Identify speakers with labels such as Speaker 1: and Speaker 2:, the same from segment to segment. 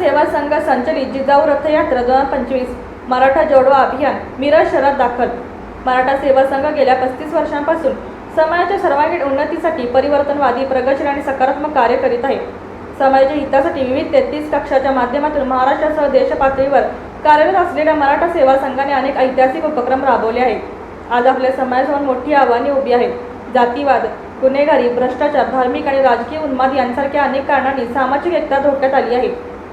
Speaker 1: सेवा संघ संचलित जिजाऊ रथयात्रा दोन हजार पंचवीस मराठा जोडो अभियान मिरज शहरात दाखल. मराठा सेवा संघ गेल्या पस्तीस वर्षांपासून समाजाच्या सर्वांगीण उन्नतीसाठी परिवर्तनवादी प्रगतशील आणि सकारात्मक कार्य करीत आहे. समाजाच्या हितासाठी विविध तेहतीस कक्षाच्या माध्यमातून महाराष्ट्रासह देशपातळीवर कार्यरत असलेल्या मराठा सेवा संघाने अनेक ऐतिहासिक उपक्रम राबवले आहेत. आज आपल्या समाजासमोर मोठी आव्हाने उभी आहेत. जातीवाद गुन्हेगारी भ्रष्टाचार धार्मिक आणि राजकीय उन्माद यांसारख्या अनेक कारणांनी सामाजिक एकता धोक्यात आली आहे.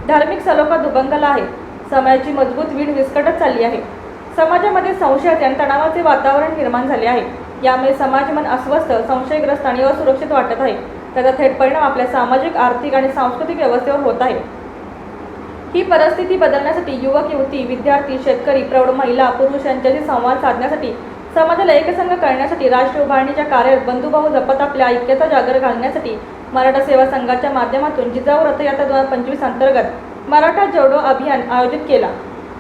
Speaker 1: धार्मिक सलोखा दुभंगला आहे. समाजाची मजबूत वीण विस्कटत चालली आहे. समाजामध्ये संशयाचे आणि तणावाचे वातावरण निर्माण झाले आहे. यामुळे समाज मन अस्वस्थ संशयग्रस्त आणि असुरक्षित वाटत आहे. त्याचा थेट परिणाम आपल्या सामाजिक आर्थिक आणि सांस्कृतिक व्यवस्थेवर होत आहे. ही परिस्थिती बदलण्यासाठी युवक युवती विद्यार्थी शेतकरी प्रौढ महिला पुरुष यांच्याशी संवाद साधण्यासाठी समाजाला एकसंघ करण्यासाठी राष्ट्र उभारणीच्या कार्यात बंधुभाऊ जपत आपल्या ऐक्याचा जागर घालण्यासाठी मराठा सेवा संघाच्या माध्यमातून जिजाऊ रथयात्रा दोन हजार पंचवीस अंतर्गत मराठा जोडो अभियान आयोजित केला.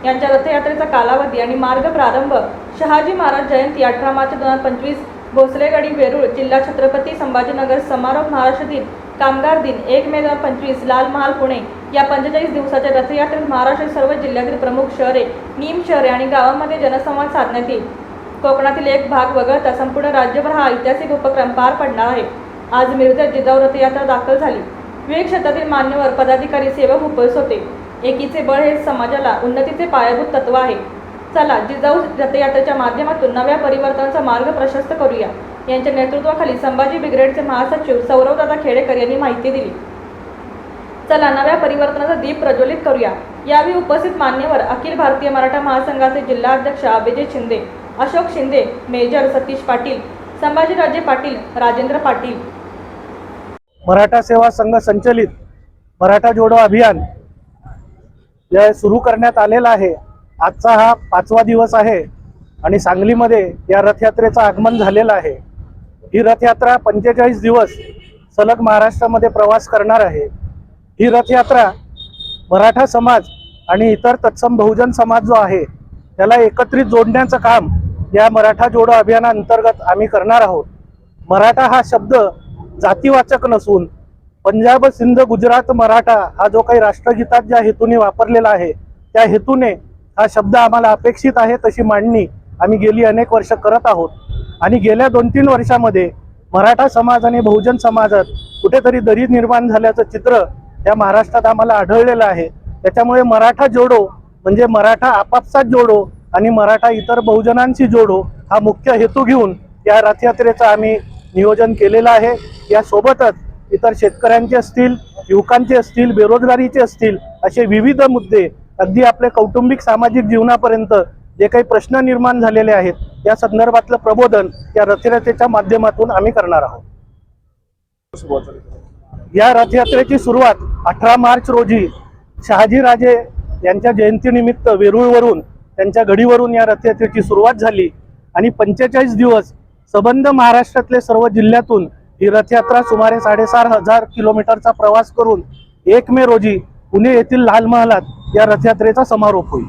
Speaker 1: यांच्या रथयात्रेचा कालावधी आणि मार्ग प्रारंभ शहाजी महाराज जयंती अठरा मार्च दोन हजार पंचवीस भोसलेगडी वेरूळ जिल्हा छत्रपती संभाजीनगर समारोप महाराष्ट्र दिन कामगार दिन एक मे दोन हजार पंचवीस लाल महाल पुणे या पंचेचाळीस दिवसाच्या रथयात्रेत महाराष्ट्रातील सर्व जिल्ह्यातील प्रमुख शहरे निम शहरे आणि गावांमध्ये जनसंवाद साधण्यात येईल. कोकणातील एक भाग वगळता संपूर्ण राज्यभर हा ऐतिहासिक उपक्रम पार पडणार आहे. आज मिरजेत जिजाऊ रथयात्रा दाखल झाली. विविध क्षेत्रातील मान्यवर पदाधिकारी सेवक उपस्थित होते. एकीचे बळ हे समाजाला उन्नतीचे पायाभूत तत्व आहे. चला जिजाऊ रथयात्रेच्या माध्यमातून नव्या परिवर्तनाचा मार्ग प्रशस्त करूया. यांच्या नेतृत्वाखाली संभाजी ब्रिगेडचे महासचिव सौरवदादा खेडेकर यांनी माहिती दिली. चला नव्या परिवर्तनाचा दीप प्रज्वलित करूया. यावेळी उपस्थित मान्यवर अखिल भारतीय मराठा महासंघाचे जिल्हा अध्यक्ष अभिजित शिंदे अशोक शिंदे मेजर सतीश पाटील संभाजीराजे पाटील राजेंद्र पाटील
Speaker 2: मराठा सेवा संघ संचलित मराठा जोडो अभियान जे सुरू करण्यात आलेलं आहे. आजचा हा पाचवा दिवस आहे आणि सांगलीमध्ये या रथयात्रेचं आगमन झालेलं आहे. ही रथयात्रा पंचेचाळीस दिवस सलग महाराष्ट्रामध्ये प्रवास करणार आहे. ही रथयात्रा मराठा समाज आणि इतर तत्सम बहुजन समाज जो आहे त्याला एकत्रित जोडण्याचं काम या मराठा जोडो अभियानाअंतर्गत आम्ही करणार आहोत. मराठा हा शब्द जातीवाचक नसून पंजाब सिंध गुजरात मराठा हा जो काही राष्ट्रगीतात ज्या हेतूने वापरलेला आहे त्या हेतूने हा शब्द आम्हाला अपेक्षित आहे तशी मांडणी आम्ही गेली अनेक वर्ष करत आहोत. आणि गेल्या दोन तीन वर्षामध्ये मराठा समाज आणि बहुजन समाजात कुठेतरी दरी निर्माण झाल्याचं चित्र या महाराष्ट्रात आम्हाला आढळलेलं आहे. त्याच्यामुळे मराठा जोडो म्हणजे मराठा आपापसात जोडो आणि मराठा इतर बहुजनांशी जोडो हा मुख्य हेतू घेऊन या रथयात्रेचं आम्ही नियोजन केलेलं आहे. यासोबतच इतर शेतकऱ्यांचे असतील युवकांचे असतील बेरोजगारीचे असतील असे विविध मुद्दे अगदी आपल्या कौटुंबिक सामाजिक जीवनापर्यंत जे काही प्रश्न निर्माण झालेले आहेत या संदर्भातलं प्रबोधन या रथयात्रेच्या माध्यमातून आम्ही करणार आहोत. या रथयात्रेची सुरुवात अठरा मार्च रोजी शहाजीराजे यांच्या जयंतीनिमित्त वेरूळवरून त्यांच्या घडीवरून या रथयात्रेची सुरुवात झाली. आणि पंचेचाळीस दिवस सबंध महाराष्ट्रातले सर्व जिल्ह्यातून ही रथयात्रा सुमारे साडेसात हजार किलोमीटरचा प्रवास करून एक मे रोजी पुणे येथील लाल महालात या रथयात्रेचा समारोप होईल.